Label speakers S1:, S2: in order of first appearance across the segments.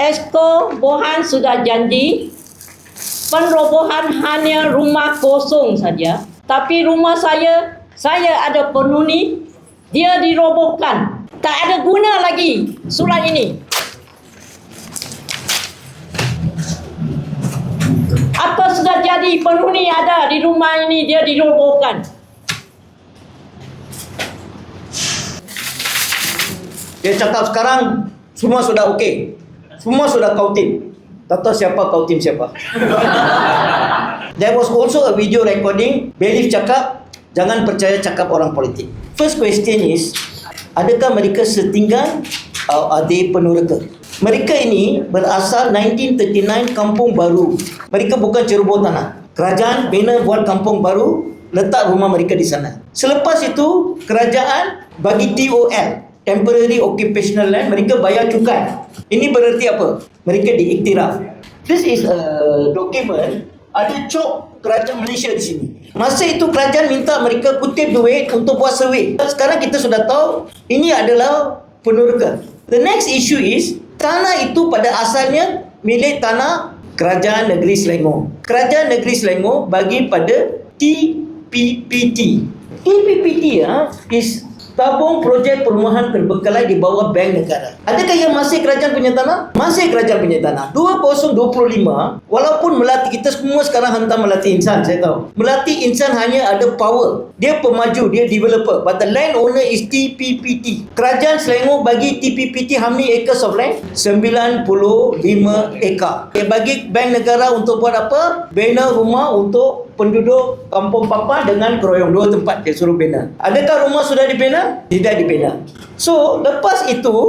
S1: Esko Bohan sudah janji penerobohan hanya rumah kosong saja. Tapi rumah saya, saya ada penghuni, dia dirobohkan. Tak ada guna lagi surat ini. Apa sudah jadi penghuni ada di rumah ini, dia dirobohkan.
S2: Dia cakap sekarang semua sudah okey. Semua sudah kau tim. Tak tahu siapa kau tim siapa. There was also a video recording. Belief cakap, jangan percaya cakap orang politik. First question is, adakah mereka setinggal atau are they penuraka? Mereka ini berasal 1939 Kampung Baru. Mereka bukan ceroboh tanah. Kerajaan bina buat kampung baru, letak rumah mereka di sana. Selepas itu, kerajaan bagi TOL, Temporary Occupational Land, mereka bayar cukai. Ini bererti apa? Mereka diiktiraf. This is a document ada cop kerajaan Malaysia di sini. Masa itu kerajaan minta mereka kutip duit untuk buat survey. Sekarang kita sudah tahu ini adalah penuraka. The next issue is tanah itu pada asalnya milik tanah kerajaan negeri Selangor. Kerajaan negeri Selangor bagi pada TPPT. TPPT ya is Tabung Projek Perumahan Terbengkalai di bawah Bank Negara. Adakah yang masih kerajaan punya tanah? Masih kerajaan punya tanah. 2025, walaupun Melati kita semua sekarang hantar Melati Insan, saya tahu. Melati Insan hanya ada power. Dia pemaju, dia developer. But the land owner is TPPT. Kerajaan Selangor bagi TPPT how many acres of land? 95 ekar. Dia bagi Bank Negara untuk buat apa? Bina rumah untuk penduduk Kampung Papa dengan Kroyong dua tempat dia suruh bina. Adakah rumah sudah dibina? Tidak dibina. So, lepas itu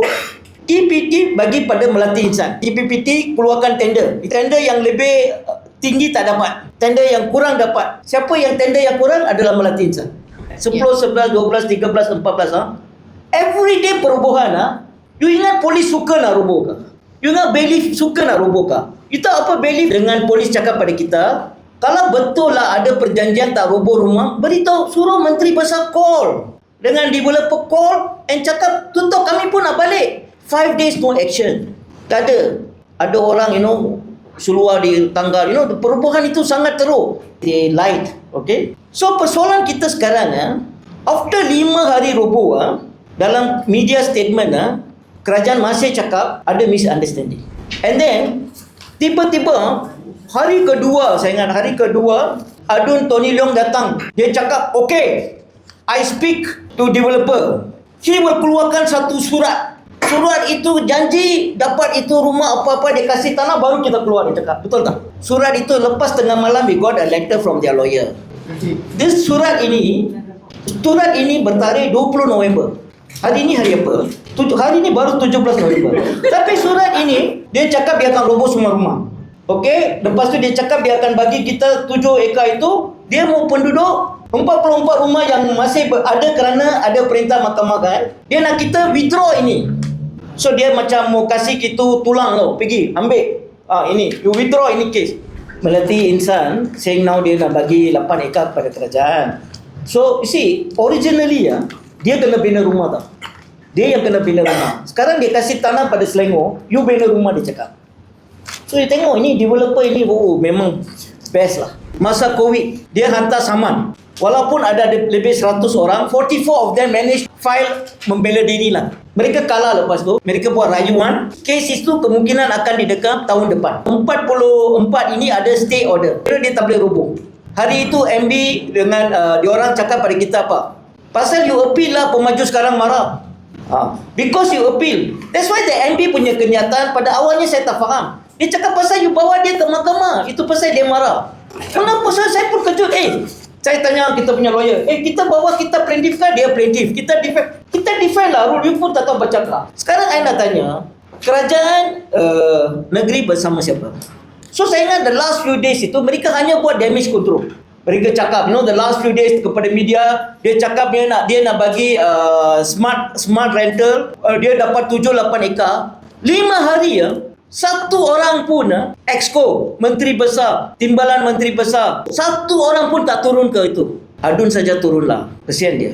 S2: TPT bagi pada Melati Insan. TPPT keluarkan tender. Tender yang lebih uh, tinggi tak dapat. Tender yang kurang dapat. Siapa yang tender yang kurang adalah Melati Insan. 10, 11, 12, 13, 14 ha? Every day perubahan ha? You ingat polis suka nak roboh ke? You ingat bailiff suka nak roboh ke? You tahu apa bailiff dengan polis cakap pada kita? Kalau betul lah ada perjanjian tak roboh rumah, beritahu suruh menteri besar call. Dengan developer call and cakap tutup kami pun nak balik. Five days no action. Tak ada. Ada orang you know seluar di tangga. You know perubahan itu sangat teruk. They lied. Okay. So persoalan kita sekarang ya, after lima hari roboh ah, dalam media statement ah, kerajaan masih cakap ada misunderstanding. And then tiba-tiba hari kedua saya ingat hari kedua Adun Tony Leong datang. Dia cakap, "Okay, I speak to developer. He will keluarkan satu surat. Surat itu janji dapat itu rumah apa-apa dia kasih tanah baru kita keluar dia cakap. Betul tak? Surat itu lepas tengah malam we got a letter from their lawyer. This surat ini surat ini bertarikh 20 November. Hari ini hari apa? Tujuh, hari ini baru 17 November. Tapi surat ini dia cakap dia akan roboh semua rumah. Okey, lepas tu dia cakap dia akan bagi kita 7 ekar itu, dia mau penduduk 44 rumah yang masih ada kerana ada perintah mahkamah kan. Dia nak kita withdraw ini. So dia macam mau kasih kita tulang tau, pergi ambil. Ah ini, you withdraw ini case. Melati insan saying now dia nak bagi 8 ekar kepada kerajaan. So, you see, originally ya, dia kena bina rumah tau. Dia yang kena bina rumah. Sekarang dia kasih tanah pada Selangor, you bina rumah dia cakap. So dia tengok ini developer ini oh memang best lah. Masa Covid dia hantar saman. Walaupun ada lebih 100 orang, 44 of them manage file membela diri lah. Mereka kalah lepas tu. Mereka buat rayuan. Kes itu kemungkinan akan didekam tahun depan. 44 ini ada stay order. Kira dia tak boleh roboh. Hari itu MB dengan uh, diorang cakap pada kita apa? Pasal you appeal lah pemaju sekarang marah. Ha. Because you appeal. That's why the MP punya kenyataan pada awalnya saya tak faham. Dia cakap pasal you bawa dia ke mahkamah. Itu pasal dia marah. Kenapa saya, saya pun kejut. Eh, saya tanya kita punya lawyer. Eh, kita bawa kita plaintiff kan? Dia plaintiff. Kita defend. Kita defend lah. Rule you pun tak tahu baca lah. Sekarang saya nak tanya. Kerajaan uh, negeri bersama siapa? So saya ingat the last few days itu mereka hanya buat damage control. Mereka cakap, you know, the last few days kepada media, dia cakap dia nak dia nak bagi uh, smart smart rental, uh, dia dapat 7 8 ekar. 5 hari ya, satu orang pun uh, exco, menteri besar, timbalan menteri besar, satu orang pun tak turun ke itu. Adun saja turunlah. Kesian dia.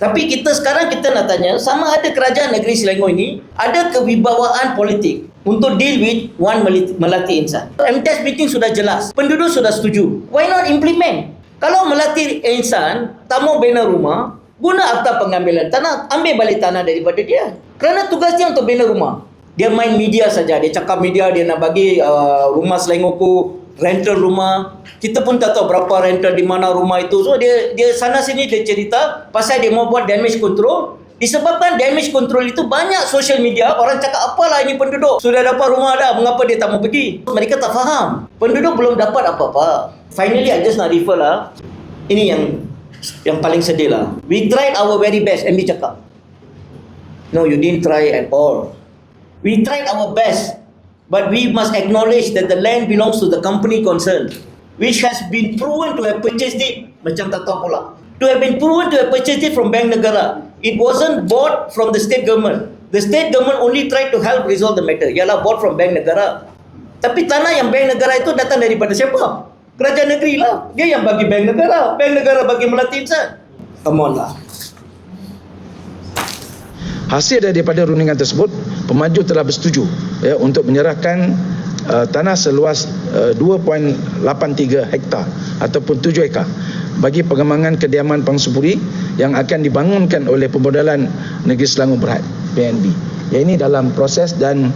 S2: Tapi kita sekarang kita nak tanya, sama ada kerajaan negeri Selangor ini ada kewibawaan politik. untuk deal with one Melati, Melati insan. MTS meeting sudah jelas. Penduduk sudah setuju. Why not implement? Kalau Melati insan tak mau bina rumah, guna akta pengambilan tanah, ambil balik tanah daripada dia. Kerana tugas dia untuk bina rumah. Dia main media saja. Dia cakap media dia nak bagi uh, rumah Selangorku, rental rumah. Kita pun tak tahu berapa rental di mana rumah itu. So dia dia sana sini dia cerita pasal dia mau buat damage control. Disebabkan damage control itu banyak social media orang cakap apalah ini penduduk sudah dapat rumah dah mengapa dia tak mau pergi mereka tak faham penduduk belum dapat apa-apa finally I just nak refer lah ini yang yang paling sedih lah we tried our very best MB cakap no you didn't try at all we tried our best but we must acknowledge that the land belongs to the company concerned which has been proven to have purchased it macam tak tahu pula to have been proven to have purchased it from Bank Negara it wasn't bought from the state government the state government only tried to help resolve the matter ialah bought from Bank Negara tapi tanah yang Bank Negara itu datang daripada siapa? Kerajaan negeri lah. Dia yang bagi Bank Negara. Bank Negara bagi Melati Insan. Come on lah.
S3: Hasil daripada rundingan tersebut, pemaju telah bersetuju ya, untuk menyerahkan uh, tanah seluas uh, 2.83 hektar ataupun 7 ekar bagi pengembangan kediaman pangsupuri yang akan dibangunkan oleh Pemodalan Negeri Selangor Berhad PNB. Ya ini dalam proses dan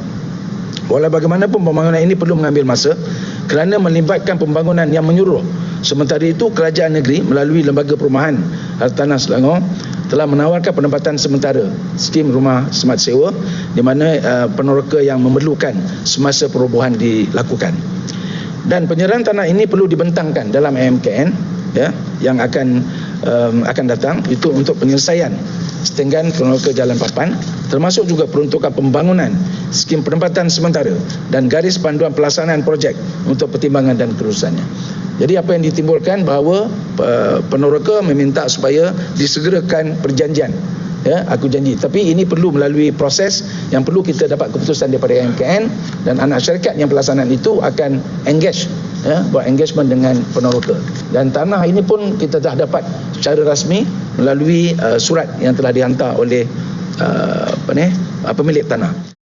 S3: walau bagaimanapun pembangunan ini perlu mengambil masa kerana melibatkan pembangunan yang menyeluruh. Sementara itu kerajaan negeri melalui Lembaga Perumahan Hartanah Selangor telah menawarkan penempatan sementara skim rumah smart sewa di mana uh, peneroka yang memerlukan semasa perobohan dilakukan. Dan penyerahan tanah ini perlu dibentangkan dalam MKN ya yang akan um, akan datang itu untuk penyelesaian setenggan peneroka Jalan Papan termasuk juga peruntukan pembangunan skim penempatan sementara dan garis panduan pelaksanaan projek untuk pertimbangan dan kerusakannya. Jadi apa yang ditimbulkan bahawa uh, peneroka meminta supaya disegerakan perjanjian. Ya, aku janji. Tapi ini perlu melalui proses yang perlu kita dapat keputusan daripada MKN dan anak syarikat yang pelaksanaan itu akan engage ya, buat engagement dengan peneroka. Dan tanah ini pun kita dah dapat secara rasmi melalui uh, surat yang telah dihantar oleh uh, apa ni, uh, pemilik tanah.